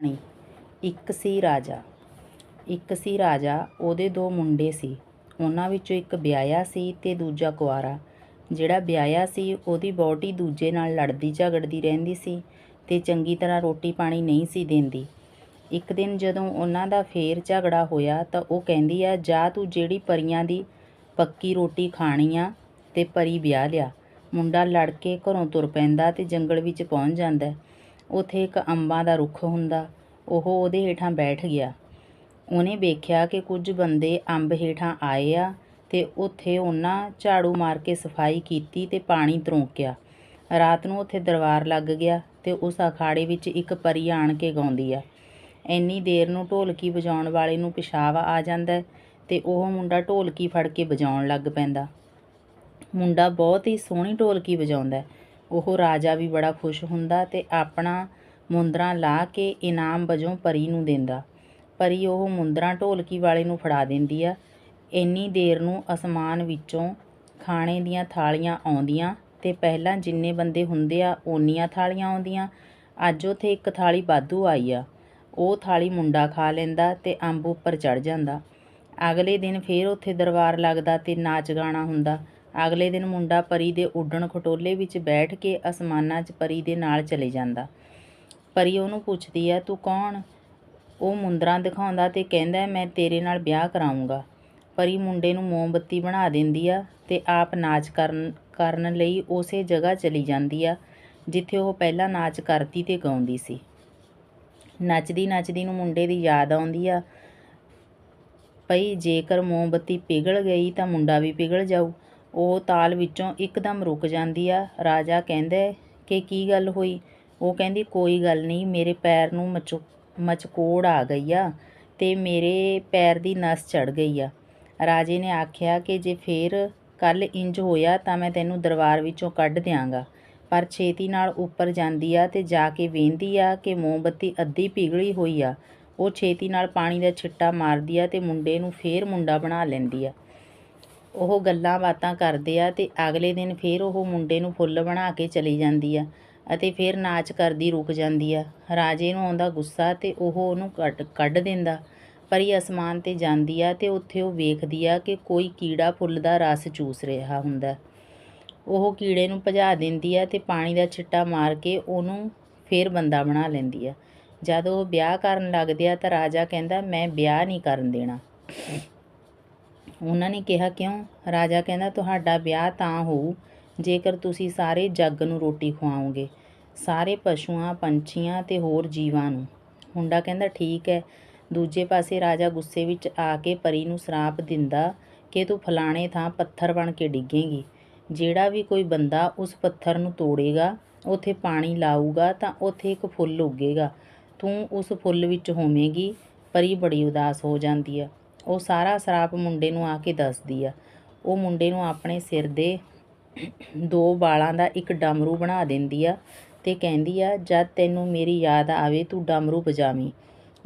ਕਹਾਣੀ ਇੱਕ ਸੀ ਰਾਜਾ। ਇੱਕ ਸੀ ਰਾਜਾ, ਉਹਦੇ ਦੋ ਮੁੰਡੇ ਸੀ। ਉਹਨਾਂ ਵਿੱਚੋਂ ਇੱਕ ਵਿਆਹਿਆ ਸੀ ਤੇ ਦੂਜਾ ਕੁਆਰਾ। ਜਿਹੜਾ ਵਿਆਹਿਆ ਸੀ, ਉਹਦੀ ਵਹੁਟੀ ਦੂਜੇ ਨਾਲ ਲੜਦੀ ਝਗੜਦੀ ਰਹਿੰਦੀ ਸੀ ਤੇ ਚੰਗੀ ਤਰ੍ਹਾਂ ਰੋਟੀ ਪਾਣੀ ਨਹੀਂ ਸੀ ਦਿੰਦੀ। ਇੱਕ ਦਿਨ ਜਦੋਂ ਉਹਨਾਂ ਦਾ ਫੇਰ ਝਗੜਾ ਹੋਇਆ ਤਾਂ ਉਹ ਕਹਿੰਦੀ ਆ, ਜਾ ਤੂੰ ਜਿਹੜੀ ਪਰੀਆਂ ਦੀ ਪੱਕੀ ਰੋਟੀ ਖਾਣੀ ਆ ਤੇ ਪਰੀ ਵਿਆਹ ਲਿਆ। ਮੁੰਡਾ ਲੜ ਕੇ ਘਰੋਂ ਤੁਰ ਪੈਂਦਾ ਤੇ ਜੰਗਲ ਵਿੱਚ ਪਹੁੰਚ ਜਾਂਦਾ। ਉੱਥੇ ਇੱਕ ਅੰਬਾਂ ਦਾ ਰੁੱਖ ਹੁੰਦਾ, ਉਹ ਉਹਦੇ ਹੇਠਾਂ ਬੈਠ ਗਿਆ। ਉਹਨੇ ਵੇਖਿਆ ਕਿ ਕੁਝ ਬੰਦੇ ਅੰਬ ਹੇਠਾਂ ਆਏ ਆ ਅਤੇ ਉੱਥੇ ਉਹਨਾਂ ਝਾੜੂ ਮਾਰ ਕੇ ਸਫ਼ਾਈ ਕੀਤੀ ਅਤੇ ਪਾਣੀ ਤਰੋਂਕਿਆ। ਰਾਤ ਨੂੰ ਉੱਥੇ ਦਰਬਾਰ ਲੱਗ ਗਿਆ ਅਤੇ ਉਸ ਅਖਾੜੇ ਵਿੱਚ ਇੱਕ ਪਰੀ ਆਣ ਕੇ ਗਾਉਂਦੀ ਆ। ਇੰਨੀ ਦੇਰ ਨੂੰ ਢੋਲਕੀ ਵਜਾਉਣ ਵਾਲੇ ਨੂੰ ਪਿਸ਼ਾਬ ਆ ਜਾਂਦਾ ਅਤੇ ਉਹ ਮੁੰਡਾ ਢੋਲਕੀ ਫੜ ਕੇ ਵਜਾਉਣ ਲੱਗ ਪੈਂਦਾ। ਮੁੰਡਾ ਬਹੁਤ ਹੀ ਸੋਹਣੀ ਢੋਲਕੀ ਵਜਾਉਂਦਾ ਉਹ ਰਾਜਾ ਵੀ ਬੜਾ ਖੁਸ਼ ਹੁੰਦਾ ਅਤੇ ਆਪਣਾ ਮੁੰਦਰਾਂ ਲਾ ਕੇ ਇਨਾਮ ਵਜੋਂ ਪਰੀ ਨੂੰ ਦਿੰਦਾ। ਪਰੀ ਉਹ ਮੁੰਦਰਾਂ ਢੋਲਕੀ ਵਾਲੇ ਨੂੰ ਫੜਾ ਦਿੰਦੀ ਆ। ਇੰਨੀ ਦੇਰ ਨੂੰ ਅਸਮਾਨ ਵਿੱਚੋਂ ਖਾਣੇ ਦੀਆਂ ਥਾਲੀਆਂ ਆਉਂਦੀਆਂ ਅਤੇ ਪਹਿਲਾਂ ਜਿੰਨੇ ਬੰਦੇ ਹੁੰਦੇ ਆ, ਓਨੀਆਂ ਥਾਲੀਆਂ ਆਉਂਦੀਆਂ। ਅੱਜ ਉੱਥੇ ਇੱਕ ਥਾਲੀ ਵਾਧੂ ਆਈ ਆ। ਉਹ ਥਾਲੀ ਮੁੰਡਾ ਖਾ ਲੈਂਦਾ ਅਤੇ ਅੰਬ ਉੱਪਰ ਚੜ੍ਹ ਜਾਂਦਾ। ਅਗਲੇ ਦਿਨ ਫਿਰ ਉੱਥੇ ਦਰਬਾਰ ਲੱਗਦਾ ਅਤੇ ਨਾਚ ਗਾਣਾ ਹੁੰਦਾ। ਅਗਲੇ ਦਿਨ ਮੁੰਡਾ ਪਰੀ ਦੇ ਉੱਡਣ ਖਟੋਲੇ ਵਿੱਚ ਬੈਠ ਕੇ ਅਸਮਾਨਾਂ 'ਚ ਪਰੀ ਦੇ ਨਾਲ ਚਲੇ ਜਾਂਦਾ। ਪਰੀ ਉਹਨੂੰ ਪੁੱਛਦੀ ਆ, ਤੂੰ ਕੌਣ? ਉਹ ਮੁੰਦਰਾਂ ਦਿਖਾਉਂਦਾ ਤੇ ਕਹਿੰਦਾ, ਮੈਂ ਤੇਰੇ ਨਾਲ ਵਿਆਹ ਕਰਾਉਂਗਾ ਪਰੀ ਮੁੰਡੇ ਨੂੰ ਮੋਮਬੱਤੀ ਬਣਾ ਦਿੰਦੀ ਆ ਤੇ ਆਪ ਨਾਚ ਕਰਨ ਕਰਨ ਲਈ ਉਸੇ ਜਗ੍ਹਾ ਚਲੀ ਜਾਂਦੀ ਆ, ਜਿੱਥੇ ਉਹ ਪਹਿਲਾਂ ਨਾਚ ਕਰਦੀ ਤੇ ਗਾਉਂਦੀ ਸੀ। ਨੱਚਦੀ ਨੱਚਦੀ ਨੂੰ ਮੁੰਡੇ ਦੀ ਯਾਦ ਆਉਂਦੀ ਆ, ਭਈ ਜੇਕਰ ਮੋਮਬੱਤੀ ਪਿਘਲ ਗਈ ਤਾਂ ਮੁੰਡਾ ਵੀ ਪਿਘਲ ਜਾਊ। ਉਹ ਤਾਲ ਵਿੱਚੋਂ ਇਕਦਮ ਰੁਕ ਜਾਂਦੀ ਆ। ਰਾਜਾ ਕਹਿੰਦਾ, ਕਿ ਕੀ ਗੱਲ ਹੋਈ? ਉਹ ਕਹਿੰਦੀ, ਕੋਈ ਗੱਲ ਨਹੀਂ, ਮੇਰੇ ਪੈਰ ਨੂੰ ਮਚੋ, ਮਚਕੋੜ ਆ ਗਈ ਆ ਅਤੇ ਮੇਰੇ ਪੈਰ ਦੀ ਨਸ ਚੜ੍ਹ ਗਈ ਆ। ਰਾਜੇ ਨੇ ਆਖਿਆ ਕਿ ਜੇ ਫੇਰ ਕੱਲ੍ਹ ਇੰਜ ਹੋਇਆ ਤਾਂ ਮੈਂ ਤੈਨੂੰ ਦਰਬਾਰ ਵਿੱਚੋਂ ਕੱਢ ਦਿਆਂਗਾ। ਪਰ ਛੇਤੀ ਨਾਲ ਉੱਪਰ ਜਾਂਦੀ ਆ ਅਤੇ ਜਾ ਕੇ ਵੇਂਦੀ ਆ ਕਿ ਮੋਮਬੱਤੀ ਅੱਧੀ ਪਿਘਲੀ ਹੋਈ ਆ। ਉਹ ਛੇਤੀ ਨਾਲ ਪਾਣੀ ਦਾ ਛਿੱਟਾ ਮਾਰਦੀ ਆ ਅਤੇ ਮੁੰਡੇ ਨੂੰ ਫੇਰ ਮੁੰਡਾ ਬਣਾ ਲੈਂਦੀ ਆ। ਉਹ ਗੱਲਾਂ ਬਾਤਾਂ ਕਰਦੇ ਆ ਅਤੇ ਅਗਲੇ ਦਿਨ ਫਿਰ ਉਹ ਮੁੰਡੇ ਨੂੰ ਫੁੱਲ ਬਣਾ ਕੇ ਚਲੀ ਜਾਂਦੀ ਆ ਅਤੇ ਫਿਰ ਨਾਚ ਕਰਦੀ ਰੁਕ ਜਾਂਦੀ ਆ। ਰਾਜੇ ਨੂੰ ਆਉਂਦਾ ਗੁੱਸਾ ਅਤੇ ਉਹ ਉਹਨੂੰ ਕੱਢ ਕੱਢ ਦਿੰਦਾ। ਪਰੀ ਅਸਮਾਨ ਤੇ ਜਾਂਦੀ ਆ ਅਤੇ ਉੱਥੇ ਉਹ ਵੇਖਦੀ ਆ ਕਿ ਕੋਈ ਕੀੜਾ ਫੁੱਲ ਦਾ ਰਸ ਚੂਸ ਰਿਹਾ ਹੁੰਦਾ। ਉਹ ਕੀੜੇ ਨੂੰ ਭਜਾ ਦਿੰਦੀ ਆ ਅਤੇ ਪਾਣੀ ਦਾ ਛਿੱਟਾ ਮਾਰ ਕੇ ਉਹਨੂੰ ਫਿਰ ਬੰਦਾ ਬਣਾ ਲੈਂਦੀ ਆ। ਜਦ ਉਹ ਵਿਆਹ ਕਰਨ ਲੱਗਦੇ ਆ ਤਾਂ ਰਾਜਾ ਕਹਿੰਦਾ, ਮੈਂ ਵਿਆਹ ਨਹੀਂ ਕਰਨ ਦੇਣਾ। ਉਹਨਾਂ ਨੇ ਕਿਹਾ, ਕਿਉਂ? ਰਾਜਾ ਕਹਿੰਦਾ, ਤੁਹਾਡਾ ਵਿਆਹ ਤਾਂ ਹੋਊ, ਜੇਕਰ ਤੁਸੀਂ ਸਾਰੇ ਜੱਗ ਨੂੰ ਰੋਟੀ ਖਵਾਓਗੇ, ਸਾਰੇ ਪਸ਼ੂਆਂ, ਪੰਛੀਆਂ ਤੇ ਹੋਰ ਜੀਵਾਂ ਨੂੰ। ਮੁੰਡਾ ਕਹਿੰਦਾ, ਠੀਕ ਹੈ। ਦੂਜੇ ਪਾਸੇ ਰਾਜਾ ਗੁੱਸੇ ਵਿੱਚ ਆ ਕੇ ਪਰੀ ਨੂੰ ਸਰਾਪ ਦਿੰਦਾ ਕਿ ਤੂੰ ਫਲਾਣੇ ਥਾਂ ਪੱਥਰ ਬਣ ਕੇ ਡਿੱਗੇਗੀ। ਜਿਹੜਾ ਵੀ ਕੋਈ ਬੰਦਾ ਉਸ ਪੱਥਰ ਨੂੰ ਤੋੜੇਗਾ, ਉੱਥੇ ਪਾਣੀ ਲਾਊਗਾ ਤਾਂ ਉੱਥੇ ਇੱਕ ਫੁੱਲ ਉੱਗੇਗਾ। ਤੂੰ ਉਸ ਫੁੱਲ ਵਿੱਚ ਹੋਵੇਂਗੀ। ਪਰੀ ਬੜੀ ਉਦਾਸ ਹੋ ਜਾਂਦੀ ਆ ਉਹ ਸਾਰਾ ਸਰਾਪ ਮੁੰਡੇ ਨੂੰ ਆ ਕੇ ਦੱਸਦੀ ਆ। ਉਹ ਮੁੰਡੇ ਨੂੰ ਆਪਣੇ ਸਿਰ ਦੇ ਦੋ ਵਾਲਾਂ ਦਾ ਇੱਕ ਡਮਰੂ ਬਣਾ ਦਿੰਦੀ ਆ ਤੇ ਕਹਿੰਦੀ ਆ, ਜਦ ਤੈਨੂੰ ਮੇਰੀ ਯਾਦ ਆਵੇ ਤੂੰ ਡਮਰੂ ਵਜਾਵੀਂ।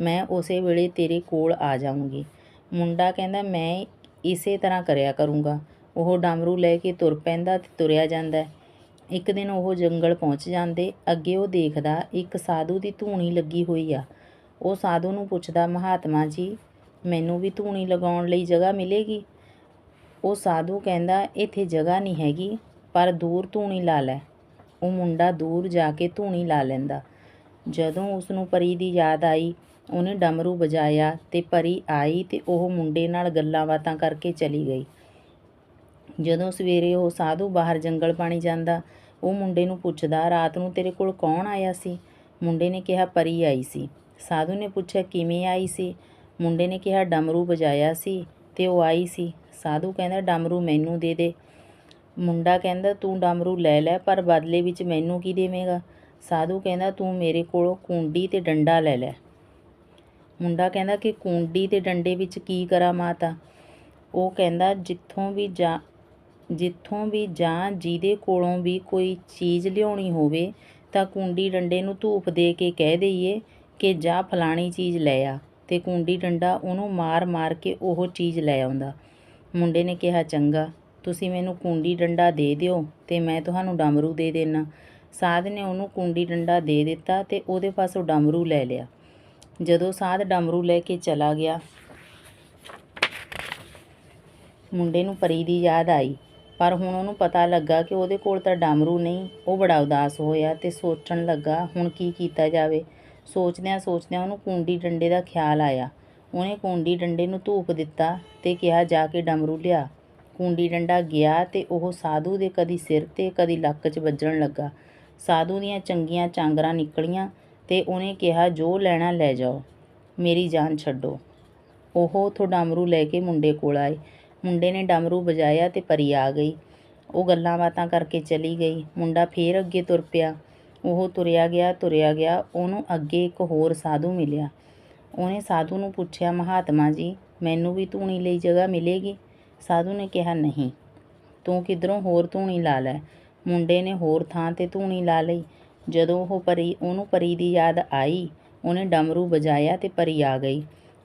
ਮੈਂ ਉਸੇ ਵੇਲੇ ਤੇਰੇ ਕੋਲ ਆ ਜਾਊਂਗੀ। ਮੁੰਡਾ ਕਹਿੰਦਾ, ਮੈਂ ਇਸੇ ਤਰ੍ਹਾਂ ਕਰਿਆ ਕਰੂੰਗਾ। ਉਹ ਡਮਰੂ ਲੈ ਕੇ ਤੁਰ ਪੈਂਦਾ ਤੇ ਤੁਰਿਆ ਜਾਂਦਾ। ਇੱਕ ਦਿਨ ਉਹ ਜੰਗਲ ਪਹੁੰਚ ਜਾਂਦੇ। ਅੱਗੇ ਉਹ ਦੇਖਦਾ, ਇੱਕ ਸਾਧੂ ਦੀ ਧੂਣੀ ਲੱਗੀ ਹੋਈ ਆ। ਉਹ ਸਾਧੂ ਨੂੰ ਪੁੱਛਦਾ, ਮਹਾਤਮਾ ਜੀ ਮੈਨੂੰ ਵੀ ਧੂਣੀ ਲਗਾਉਣ ਲਈ ਜਗ੍ਹਾ ਮਿਲੇਗੀ। ਉਹ ਸਾਧੂ ਕਹਿੰਦਾ, ਇੱਥੇ ਜਗ੍ਹਾ ਨਹੀਂ ਹੈਗੀ, ਪਰ ਦੂਰ ਧੂਣੀ ਲਾ ਲੈ। ਉਹ ਮੁੰਡਾ ਦੂਰ ਜਾ ਕੇ ਧੂਣੀ ਲਾ ਲੈਂਦਾ। ਜਦੋਂ ਉਸ ਨੂੰ ਪਰੀ ਦੀ ਯਾਦ ਆਈ, ਉਹਨੇ ਡਮਰੂ ਵਜਾਇਆ ਤੇ ਪਰੀ ਆਈ ਤੇ ਉਹ ਮੁੰਡੇ ਨਾਲ ਗੱਲਾਂ ਬਾਤਾਂ ਕਰਕੇ ਚਲੀ ਗਈ। ਜਦੋਂ ਸਵੇਰੇ ਉਹ ਸਾਧੂ ਬਾਹਰ ਜੰਗਲ ਪਾਣੀ ਜਾਂਦਾ, ਉਹ ਮੁੰਡੇ ਨੂੰ ਪੁੱਛਦਾ, ਰਾਤ ਨੂੰ ਤੇਰੇ ਕੋਲ ਕੌਣ ਆਇਆ ਸੀ? ਮੁੰਡੇ ਨੇ ਕਿਹਾ, ਪਰੀ ਆਈ ਸੀ। ਸਾਧੂ ਨੇ ਪੁੱਛਿਆ, ਕਿਵੇਂ ਆਈ ਸੀ? ਮੁੰਡੇ ਨੇ ਕਿਹਾ, ਡਮਰੂ ਵਜਾਇਆ ਸੀ ਤੇ ਉਹ ਆਈ ਸੀ। ਸਾਧੂ ਕਹਿੰਦਾ, ਡਮਰੂ ਮੈਨੂੰ ਦੇ ਦੇ। ਮੁੰਡਾ ਕਹਿੰਦਾ, ਤੂੰ ਡਮਰੂ ਲੈ ਲੈ, ਪਰ ਬਦਲੇ ਵਿੱਚ ਮੈਨੂੰ ਕੀ ਦੇਵੇਂਗਾ? ਸਾਧੂ ਕਹਿੰਦਾ, ਤੂੰ ਮੇਰੇ ਕੋਲੋਂ ਕੁੰਡੀ ਤੇ ਡੰਡਾ ਲੈ ਲੈ। ਮੁੰਡਾ ਕਹਿੰਦਾ ਕਿ ਕੁੰਡੀ ਤੇ ਡੰਡੇ ਵਿੱਚ ਕੀ ਕਰਾਂ ਮਾਤਾ? ਉਹ ਕਹਿੰਦਾ, ਜਿੱਥੋਂ ਵੀ ਜਾ, ਜਿੱਥੋਂ ਵੀ ਜਾਂ ਜਿਹਦੇ ਕੋਲੋਂ ਵੀ ਕੋਈ ਚੀਜ਼ ਲਿਆਉਣੀ ਹੋਵੇ, ਤਾਂ ਕੁੰਡੀ ਡੰਡੇ ਨੂੰ ਧੂਪ ਦੇ ਕੇ ਕਹਿ ਦਈਏ ਕਿ ਜਾ ਫਲਾਣੀ ਚੀਜ਼ ਲੈ ਆ। ਤੇ ਕੁੰਡੀ ਡੰਡਾ ਉਹਨੂੰ ਮਾਰ ਮਾਰ ਕੇ ਉਹ ਚੀਜ਼ ਲੈ ਆਉਂਦਾ। ਮੁੰਡੇ ਨੇ ਕਿਹਾ, ਚੰਗਾ, ਤੁਸੀਂ ਮੈਨੂੰ ਕੁੰਡੀ ਡੰਡਾ ਦੇ ਦਿਓ ਤੇ ਮੈਂ ਤੁਹਾਨੂੰ ਡਮਰੂ ਦੇ ਦੇਣਾ ਸਾਧ ਨੇ ਉਹਨੂੰ ਕੁੰਡੀ ਡੰਡਾ ਦੇ ਦਿੱਤਾ ਤੇ ਉਹਦੇ ਪਾਸੋਂ ਡਮਰੂ ਲੈ ਲਿਆ। ਜਦੋਂ ਸਾਧ ਡਮਰੂ ਲੈ ਕੇ ਚਲਾ ਗਿਆ, ਮੁੰਡੇ ਨੂੰ ਪਰੀ ਦੀ ਯਾਦ ਆਈ। ਪਰ ਹੁਣ ਉਹਨੂੰ ਪਤਾ ਲੱਗਾ ਕਿ ਉਹਦੇ ਕੋਲ ਤਾਂ ਡਮਰੂ ਨਹੀਂ, ਉਹ ਬੜਾ ਉਦਾਸ ਹੋਇਆ ਤੇ ਸੋਚਣ ਲੱਗਾ, ਹੁਣ ਕੀ ਕੀਤਾ ਜਾਵੇ? ਸੋਚਦਿਆਂ ਸੋਚਦਿਆਂ ਉਹਨੂੰ ਕੁੰਡੀ ਡੰਡੇ ਦਾ ਖਿਆਲ ਆਇਆ। ਉਹਨੇ ਕੁੰਡੀ ਡੰਡੇ ਨੂੰ ਧੂਪ ਦਿੱਤਾ ਤੇ ਕਿਹਾ, ਜਾ ਕੇ ਡਮਰੂ ਲਿਆ। ਕੂੰਡੀ ਡੰਡਾ ਗਿਆ ਤੇ ਉਹ ਸਾਧੂ ਦੇ ਕਦੀ ਸਿਰ ਤੇ ਕਦੀ ਲੱਕ 'ਚ ਵੱਜਣ ਲੱਗਾ। ਸਾਧੂ ਦੀਆਂ ਚੰਗੀਆਂ ਚਾਂਗਰਾਂ ਨਿਕਲੀਆਂ ਤੇ ਉਹਨੇ ਕਿਹਾ, ਜੋ ਲੈਣਾ ਲੈ ਜਾਓ, ਮੇਰੀ ਜਾਨ ਛੱਡੋ। ਉਹ ਉਥੋਂ ਡਮਰੂ ਲੈ ਕੇ ਮੁੰਡੇ ਕੋਲ ਆਏ। ਮੁੰਡੇ ਨੇ ਡਮਰੂ ਵਜਾਇਆ ਤੇ ਪਰੀ ਆ ਗਈ। ਉਹ ਗੱਲਾਂ ਬਾਤਾਂ ਕਰਕੇ ਚਲੀ ਗਈ। ਮੁੰਡਾ ਫੇਰ ਅੱਗੇ ਤੁਰ ਪਿਆ। ਉਹ ਤੁਰਿਆ ਗਿਆ ਤੁਰਿਆ ਗਿਆ, ਉਹਨੂੰ ਅੱਗੇ ਇੱਕ ਹੋਰ ਸਾਧੂ ਮਿਲਿਆ। ਉਹਨੇ ਸਾਧੂ ਨੂੰ ਪੁੱਛਿਆ, ਮਹਾਤਮਾ ਜੀ, ਮੈਨੂੰ ਵੀ ਧੂਣੀ ਲਈ ਜਗ੍ਹਾ ਮਿਲੇਗੀ? ਸਾਧੂ ਨੇ ਕਿਹਾ, ਨਹੀਂ। ਤੂੰ ਕਿਧਰੋਂ ਹੋਰ ਧੂਣੀ ਲਾ ਲੈ? ਮੁੰਡੇ ਨੇ ਹੋਰ ਥਾਂ ਤੇ ਧੂਣੀ ਲਾ ਲਈ। ਜਦੋਂ ਉਹ ਪਰੀ, ਉਹਨੂੰ ਪਰੀ ਦੀ ਯਾਦ ਆਈ, ਉਹਨੇ ਡਮਰੂ ਵਜਾਇਆ ਤੇ ਪਰੀ ਆ ਗਈ।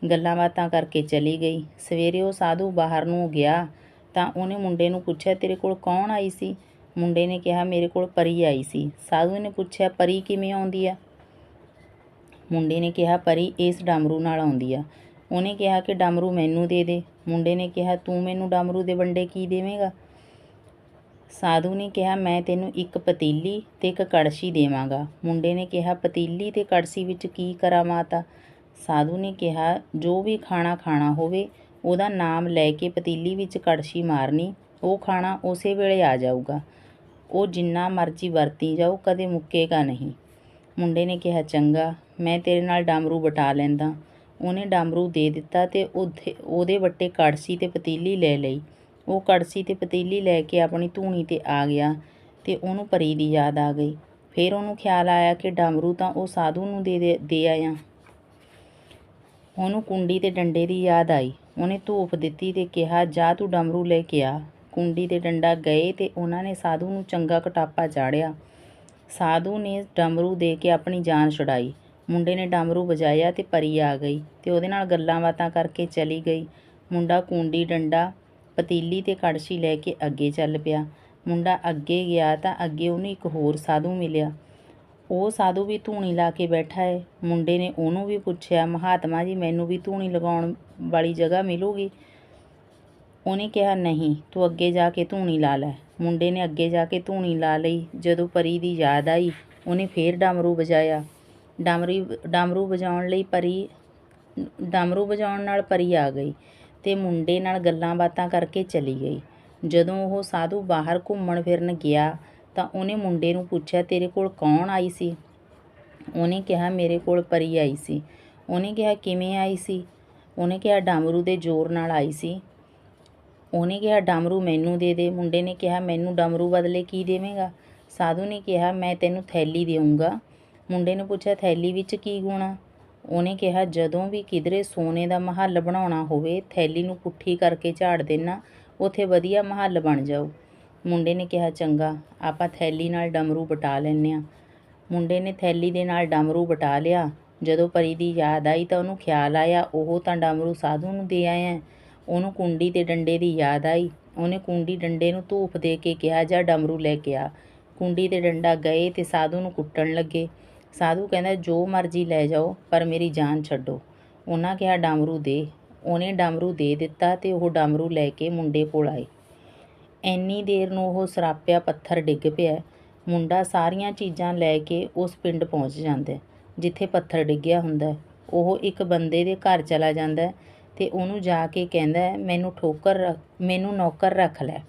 ਗੱਲਾਂ ਬਾਤਾਂ ਕਰਕੇ ਚਲੀ ਗਈ। ਸਵੇਰੇ ਉਹ ਸਾਧੂ ਬਾਹਰ ਨੂੰ ਗਿਆ ਤਾਂ ਉਹਨੇ ਮੁੰਡੇ ਨੂੰ ਪੁੱਛਿਆ, ਤੇਰੇ ਕੋਲ ਕੌਣ ਆਈ ਸੀ? ਮੁੰਡੇ ਨੇ ਕਿਹਾ, ਮੇਰੇ ਕੋਲ ਪਰੀ ਆਈ ਸੀ। ਸਾਧੂ ਨੇ ਪੁੱਛਿਆ, ਪਰੀ ਕਿਵੇਂ ਆਉਂਦੀ ਆ? ਮੁੰਡੇ ਨੇ ਕਿਹਾ, ਪਰੀ ਇਸ ਡਮਰੂ ਨਾਲ ਆਉਂਦੀ ਆ। ਉਹਨੇ ਕਿਹਾ ਕਿ, ਡਮਰੂ ਮੈਨੂੰ ਦੇ ਦੇ। ਮੁੰਡੇ ਨੇ ਕਿਹਾ, ਤੂੰ ਮੈਨੂੰ ਡਮਰੂ ਦੇ ਵੰਡੇ ਕੀ ਦੇਵੇਂਗਾ? ਸਾਧੂ ਨੇ ਕਿਹਾ, ਮੈਂ ਤੈਨੂੰ ਇੱਕ ਪਤੀਲੀ ਤੇ ਇੱਕ ਕੜਛੀ ਦੇਵਾਂਗਾ। ਮੁੰਡੇ ਨੇ ਕਿਹਾ, ਪਤੀਲੀ ਤੇ ਕੜਛੀ ਵਿੱਚ ਕੀ ਕਰਾਂ ਮਾਤਾ? ਸਾਧੂ ਨੇ ਕਿਹਾ, ਜੋ ਵੀ ਖਾਣਾ ਖਾਣਾ ਹੋਵੇ, ਉਹਦਾ ਨਾਮ ਲੈ ਕੇ ਪਤੀਲੀ ਵਿੱਚ ਕੜਛੀ ਮਾਰਨੀ ਉਹ ਖਾਣਾ ਉਸੇ ਵੇਲੇ ਆ ਜਾਊਗਾ। ਉਹ ਜਿੰਨਾ ਮਰਜ਼ੀ ਵਰਤੀ ਜਾਓ ਕਦੇ ਮੁੱਕੇਗਾ ਨਹੀਂ। ਮੁੰਡੇ ਨੇ ਕਿਹਾ, ਚੰਗਾ, ਮੈਂ ਤੇਰੇ ਨਾਲ ਡਾਮਰੂ ਬਟਾ ਲੈਂਦਾ। ਉਹਨੇ ਡਾਮਰੂ ਦੇ ਦਿੱਤਾ ਤੇ ਉਹਦੇ ਉਹਦੇ ਵੱਟੇ ਕੜਸੀ ਤੇ ਪਤੀਲੀ ਲੈ ਲਈ। ਉਹ ਕੜਸੀ ਤੇ ਪਤੀਲੀ ਲੈ ਕੇ ਆਪਣੀ ਧੂਣੀ ਤੇ ਆ ਗਿਆ ਤੇ ਉਹਨੂੰ ਪਰੀ ਦੀ ਯਾਦ ਆ ਗਈ। ਫਿਰ ਉਹਨੂੰ ਖਿਆਲ ਆਇਆ ਕਿ ਡਾਮਰੂ ਤਾਂ ਉਹ ਸਾਧੂ ਨੂੰ ਦੇ ਦੇ ਦੇ ਆਇਆ। ਉਹਨੂੰ ਕੁੰਡੀ ਤੇ ਡੰਡੇ ਦੀ ਯਾਦ ਆਈ। ਉਹਨੇ ਧੂਪ ਦਿੱਤੀ ਤੇ ਕਿਹਾ, ਜਾ ਤੂੰ ਡਮਰੂ ਲੈ ਕੇ ਆ। ਕੁੰਡੀ ਤੇ ਡੰਡਾ ਗਏ ਤੇ ਉਹਨਾਂ ਨੇ ਸਾਧੂ ਨੂੰ ਚੰਗਾ ਕਟਾਪਾ ਚਾੜਿਆ। ਸਾਧੂ ਨੇ ਡਮਰੂ ਦੇ ਕੇ ਆਪਣੀ ਜਾਨ ਛੁਡਾਈ। ਮੁੰਡੇ ਨੇ ਡਮਰੂ ਵਜਾਇਆ ਤੇ ਪਰੀ ਆ ਗਈ ਤੇ ਉਹਦੇ ਨਾਲ ਗੱਲਾਂ ਬਾਤਾਂ ਕਰਕੇ ਚਲੀ ਗਈ। ਮੁੰਡਾ ਕੁੰਡੀ ਡੰਡਾ, ਪਤੀਲੀ ਤੇ ਕੜਛੀ ਲੈ ਕੇ ਅੱਗੇ ਚੱਲ ਪਿਆ। ਮੁੰਡਾ ਅੱਗੇ ਗਿਆ ਤਾਂ ਅੱਗੇ ਉਹਨੂੰ ਇੱਕ ਹੋਰ ਸਾਧੂ ਮਿਲਿਆ। ਉਹ ਸਾਧੂ ਵੀ ਧੂਣੀ ਲਾ ਕੇ ਬੈਠਾ ਹੈ ਮੁੰਡੇ ਨੇ ਉਹਨੂੰ ਵੀ ਪੁੱਛਿਆ, ਮਹਾਤਮਾ ਜੀ, ਮੈਨੂੰ ਵੀ ਧੂਣੀ ਲਗਾਉਣ ਵਾਲੀ ਜਗ੍ਹਾ ਮਿਲੂਗੀ? ਉਹਨੇ ਕਿਹਾ, ਨਹੀਂ, ਤੂੰ ਅੱਗੇ ਜਾ ਕੇ ਧੂਣੀ ਲਾ ਲੈ। ਮੁੰਡੇ ਨੇ ਅੱਗੇ ਜਾ ਕੇ ਧੂਣੀ ਲਾ ਲਈ। ਜਦੋਂ ਪਰੀ ਦੀ ਯਾਦ ਆਈ, ਉਹਨੇ ਫੇਰ ਡਮਰੂ ਵਜਾਇਆ। ਡਮਰੀ, ਡਮਰੂ ਵਜਾਉਣ ਲਈ ਪਰੀ, ਡਮਰੂ ਵਜਾਉਣ ਨਾਲ ਪਰੀ ਆ ਗਈ ਤੇ ਮੁੰਡੇ ਨਾਲ ਗੱਲਾਂ ਬਾਤਾਂ ਕਰਕੇ ਚਲੀ ਗਈ। ਜਦੋਂ ਉਹ ਸਾਧੂ ਬਾਹਰ ਘੁੰਮਣ ਫਿਰਨ ਗਿਆ, ਤਾਂ ਉਹਨੇ ਮੁੰਡੇ ਨੂੰ ਪੁੱਛਿਆ, ਤੇਰੇ ਕੋਲ ਕੌਣ ਆਈ ਸੀ? ਉਹਨੇ ਕਿਹਾ, ਮੇਰੇ ਕੋਲ ਪਰੀ ਆਈ ਸੀ। ਉਹਨੇ ਕਿਹਾ, ਕਿਵੇਂ ਆਈ ਸੀ? ਉਹਨੇ ਕਿਹਾ, ਡਮਰੂ ਦੇ ਜ਼ੋਰ ਨਾਲ ਆਈ ਸੀ। ਉਹਨੇ ਕਿਹਾ, ਡਮਰੂ ਮੈਨੂੰ ਦੇ ਦੇ। ਮੁੰਡੇ ਨੇ ਕਿਹਾ, ਮੈਨੂੰ ਡਮਰੂ ਬਦਲੇ ਕੀ ਦੇਵੇਂਗਾ? ਸਾਧੂ ਨੇ ਕਿਹਾ, ਮੈਂ ਤੈਨੂੰ ਥੈਲੀ ਦੇਊਂਗਾ। ਮੁੰਡੇ ਨੇ ਪੁੱਛਿਆ, ਥੈਲੀ ਵਿੱਚ ਕੀ ਗੁਣਾ ਉਹਨੇ ਕਿਹਾ, ਜਦੋਂ ਵੀ ਕਿਧਰੇ ਸੋਨੇ ਦਾ ਮਹੱਲ ਬਣਾਉਣਾ ਹੋਵੇ, ਥੈਲੀ ਨੂੰ ਪੁੱਠੀ ਕਰਕੇ ਝਾੜ ਦੇਣਾ ਉੱਥੇ ਵਧੀਆ ਮਹੱਲ ਬਣ ਜਾਊ। ਮੁੰਡੇ ਨੇ ਕਿਹਾ, ਚੰਗਾ, ਆਪਾਂ ਥੈਲੀ ਨਾਲ ਡਮਰੂ ਬਟਾ ਲੈਂਦੇ ਹਾਂ। ਮੁੰਡੇ ਨੇ ਥੈਲੀ ਦੇ ਨਾਲ ਡਮਰੂ ਬਟਾ ਲਿਆ। ਜਦੋਂ ਪਰੀ ਦੀ ਯਾਦ ਆਈ ਤਾਂ ਉਹਨੂੰ ਖਿਆਲ ਆਇਆ, ਉਹ ਤਾਂ ਡਮਰੂ ਸਾਧੂ ਨੂੰ ਦੇ ਆਇਆ ਉਹਨੂੰ ਕੁੰਡੀ ਤੇ ਡੰਡੇ ਦੀ ਯਾਦ ਆਈ। ਉਹਨੇ ਕੁੰਡੀ ਡੰਡੇ ਨੂੰ ਧੂਪ ਦੇ ਕੇ ਕਿਹਾ, ਜਾ ਡਮਰੂ ਲੈ ਕੇ ਆ। ਕੁੰਡੀ ਤੇ ਡੰਡਾ ਗਏ ਤੇ ਸਾਧੂ ਨੂੰ ਕੁੱਟਣ ਲੱਗੇ। ਸਾਧੂ ਕਹਿੰਦਾ, ਜੋ ਮਰਜ਼ੀ ਲੈ ਜਾਓ, ਪਰ ਮੇਰੀ ਜਾਨ ਛੱਡੋ। ਉਹਨਾਂ ਕਿਹਾ, ਡਮਰੂ ਦੇ। ਉਹਨੇ ਡਮਰੂ ਦੇ ਦਿੱਤਾ ਤੇ ਉਹ ਡਮਰੂ ਲੈ ਕੇ ਮੁੰਡੇ ਕੋਲ ਆਏ। ਐਨੀ ਦੇਰ ਨੂੰ ਉਹ ਸਰਾਪਿਆ ਪੱਥਰ ਡਿੱਗ ਪਿਆ। ਮੁੰਡਾ ਸਾਰੀਆਂ ਚੀਜ਼ਾਂ ਲੈ ਕੇ ਉਸ ਪਿੰਡ ਪਹੁੰਚ ਜਾਂਦਾ ਜਿੱਥੇ ਪੱਥਰ ਡਿੱਗਿਆ ਹੁੰਦਾ ਉਹ ਇੱਕ ਬੰਦੇ ਦੇ ਘਰ ਚਲਾ ਜਾਂਦਾ ਅਤੇ ਉਹਨੂੰ ਜਾ ਕੇ ਕਹਿੰਦਾ, ਮੈਨੂੰ ਠੋਕਰ ਰੱਖ- ਮੈਨੂੰ ਨੌਕਰ ਰੱਖ ਲੈ।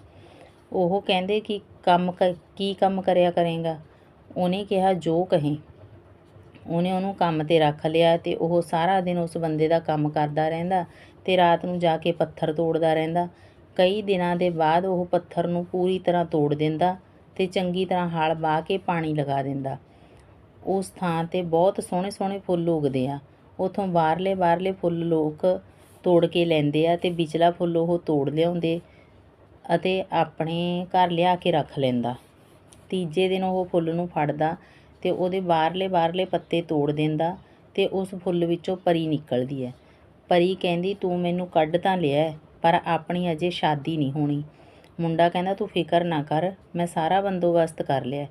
ਉਹ ਕਹਿੰਦੇ ਕਿ ਕੰਮ ਕ- ਕੀ ਕੰਮ ਕਰਿਆ ਕਰੇਗਾ? ਉਹਨੇ ਕਿਹਾ, ਜੋ ਕਹੇ। ਉਹਨੇ ਉਹਨੂੰ ਕੰਮ ਤੇ ਰੱਖ ਲਿਆ ਅਤੇ ਉਹ ਸਾਰਾ ਦਿਨ ਉਸ ਬੰਦੇ ਦਾ ਕੰਮ ਕਰਦਾ ਰਹਿੰਦਾ ਅਤੇ ਰਾਤ ਨੂੰ ਜਾ ਕੇ ਪੱਥਰ ਤੋੜਦਾ ਰਹਿੰਦਾ। ਕਈ ਦਿਨਾਂ ਦੇ ਬਾਅਦ ਉਹ ਪੱਥਰ ਨੂੰ ਪੂਰੀ ਤਰ੍ਹਾਂ ਤੋੜ ਦਿੰਦਾ ਅਤੇ ਚੰਗੀ ਤਰ੍ਹਾਂ ਹਲ ਵਾਹ ਕੇ ਪਾਣੀ ਲਗਾ ਦਿੰਦਾ। ਉਸ ਥਾਂ ਤੇ ਬਹੁਤ ਸੋਹਣੇ ਸੋਹਣੇ ਫੁੱਲ ਉੱਗਦੇ ਆ। ਉੱਥੋਂ ਬਾਹਰਲੇ ਬਾਹਰਲੇ ਫੁੱਲ ਲੋਕ ਤੋੜ ਕੇ ਲੈਂਦੇ ਆ ਅਤੇ ਵਿਚਲਾ ਫੁੱਲ ਉਹ ਤੋੜ ਲਿਆਉਂਦੇ ਅਤੇ ਆਪਣੇ ਘਰ ਲਿਆ ਕੇ ਰੱਖ ਲੈਂਦਾ। ਤੀਜੇ ਦਿਨ ਉਹ ਫੁੱਲ ਨੂੰ ਫੜਦਾ ਅਤੇ ਉਹਦੇ ਬਾਹਰਲੇ ਬਾਹਰਲੇ ਪੱਤੇ ਤੋੜ ਦਿੰਦਾ ਅਤੇ ਉਸ ਫੁੱਲ ਵਿੱਚੋਂ ਪਰੀ ਨਿਕਲਦੀ ਹੈ। ਪਰੀ ਕਹਿੰਦੀ, ਤੂੰ ਮੈਨੂੰ ਕੱਢ ਤਾਂ ਲਿਆ ਪਰ ਆਪਣੀ ਅਜੇ ਸ਼ਾਦੀ ਨਹੀਂ ਹੋਣੀ। ਮੁੰਡਾ ਕਹਿੰਦਾ, ਤੂੰ ਫਿਕਰ ਨਾ ਕਰ, ਮੈਂ ਸਾਰਾ ਬੰਦੋਬਸਤ ਕਰ ਲਿਆ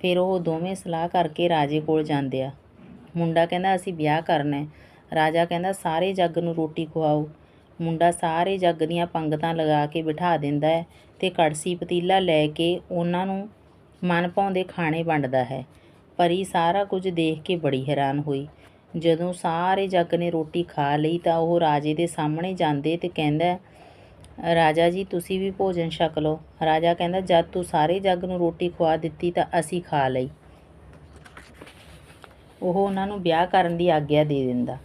ਫਿਰ ਉਹ ਦੋਵੇਂ ਸਲਾਹ ਕਰਕੇ ਰਾਜੇ ਕੋਲ ਜਾਂਦੇ ਆ। ਮੁੰਡਾ ਕਹਿੰਦਾ, ਅਸੀਂ ਵਿਆਹ ਕਰਨਾ ਹੈ। ਰਾਜਾ ਕਹਿੰਦਾ, ਸਾਰੇ ਜੱਗ ਨੂੰ ਰੋਟੀ ਖਵਾਓ ਮੁੰਡਾ ਸਾਰੇ ਜੱਗ ਦੀਆਂ ਪੰਗਤਾਂ ਲਗਾ ਕੇ ਬਿਠਾ ਦਿੰਦਾ ਹੈ ਤੇ ਕੜਸੀ ਪਤੀਲਾ ਲੈ ਕੇ ਉਹਨਾਂ ਨੂੰ ਮਨ ਭਾਉਂਦੇ ਖਾਣੇ ਵੰਡਦਾ ਹੈ। ਪਰੀ ਸਾਰਾ ਕੁਝ ਦੇਖ ਕੇ ਬੜੀ ਹੈਰਾਨ ਹੋਈ। ਜਦੋਂ ਸਾਰੇ ਜੱਗ ਨੇ ਰੋਟੀ ਖਾ ਲਈ ਤਾਂ ਉਹ ਰਾਜੇ ਦੇ ਸਾਹਮਣੇ ਜਾਂਦੇ ਤੇ ਕਹਿੰਦਾ, ਰਾਜਾ ਜੀ, ਤੁਸੀਂ ਵੀ ਭੋਜਨ ਛਕ ਲਓ। ਰਾਜਾ ਕਹਿੰਦਾ, ਜਦ ਤੂੰ ਸਾਰੇ ਜੱਗ ਨੂੰ ਰੋਟੀ ਖਵਾ ਦਿੱਤੀ ਤਾਂ ਅਸੀਂ ਖਾ ਲਈ। ਉਹ ਉਹਨਾਂ ਨੂੰ ਵਿਆਹ ਕਰਨ ਦੀ ਆਗਿਆ ਦੇ ਦਿੰਦਾ।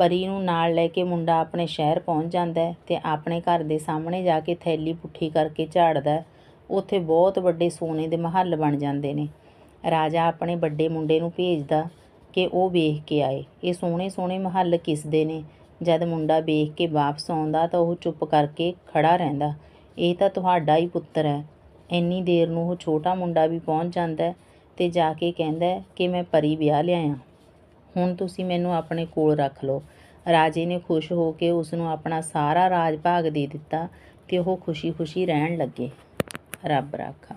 ਪਰੀ ਨੂੰ ਨਾਲ ਲੈ ਕੇ ਮੁੰਡਾ ਆਪਣੇ ਸ਼ਹਿਰ ਪਹੁੰਚ ਜਾਂਦਾ ਹੈ ਤੇ ਆਪਣੇ ਘਰ ਦੇ ਸਾਹਮਣੇ ਜਾ ਕੇ ਥੈਲੀ ਪੁੱਠੀ ਕਰਕੇ ਝਾੜਦਾ ਹੈ। ਉੱਥੇ ਬਹੁਤ ਵੱਡੇ ਸੋਨੇ ਦੇ ਮਹੱਲ ਬਣ ਜਾਂਦੇ ਨੇ। ਰਾਜਾ ਆਪਣੇ ਵੱਡੇ ਮੁੰਡੇ ਨੂੰ ਭੇਜਦਾ ਕਿ ਉਹ ਵੇਖ ਕੇ ਆਏ। ਇਹ ਸੋਹਣੇ ਸੋਹਣੇ ਮਹੱਲ ਕਿਸ ਦੇ ਨੇ? ਜਦ ਮੁੰਡਾ ਵੇਖ ਕੇ ਵਾਪਸ ਆਉਂਦਾ ਤਾਂ ਉਹ ਚੁੱਪ ਕਰਕੇ ਖੜਾ ਰਹਿੰਦਾ। ਇਹ ਤਾਂ ਤੁਹਾਡਾ ਹੀ ਪੁੱਤਰ ਹੈ। ਇੰਨੀ ਦੇਰ ਨੂੰ ਉਹ ਛੋਟਾ ਮੁੰਡਾ ਵੀ ਪਹੁੰਚ ਜਾਂਦਾ ਹੈ ਤੇ ਜਾ ਕੇ ਕਹਿੰਦਾ ਕਿ ਮੈਂ ਪਰੀ ਵਿਆਹ ਲਿਆਇਆ। ਹੁਣ ਤੁਸੀਂ ਮੈਨੂੰ ਆਪਣੇ ਕੋਲ ਰੱਖ ਲਓ। ਰਾਜੇ ਨੇ ਖੁਸ਼ ਹੋ ਕੇ ਉਸ ਨੂੰ ਆਪਣਾ ਸਾਰਾ ਰਾਜ ਭਾਗ ਦੇ ਦਿੱਤਾ ਤੇ ਉਹ ਖੁਸ਼ੀ-ਖੁਸ਼ੀ ਰਹਿਣ ਲੱਗੇ। ਰੱਬ ਰਾਖਾ।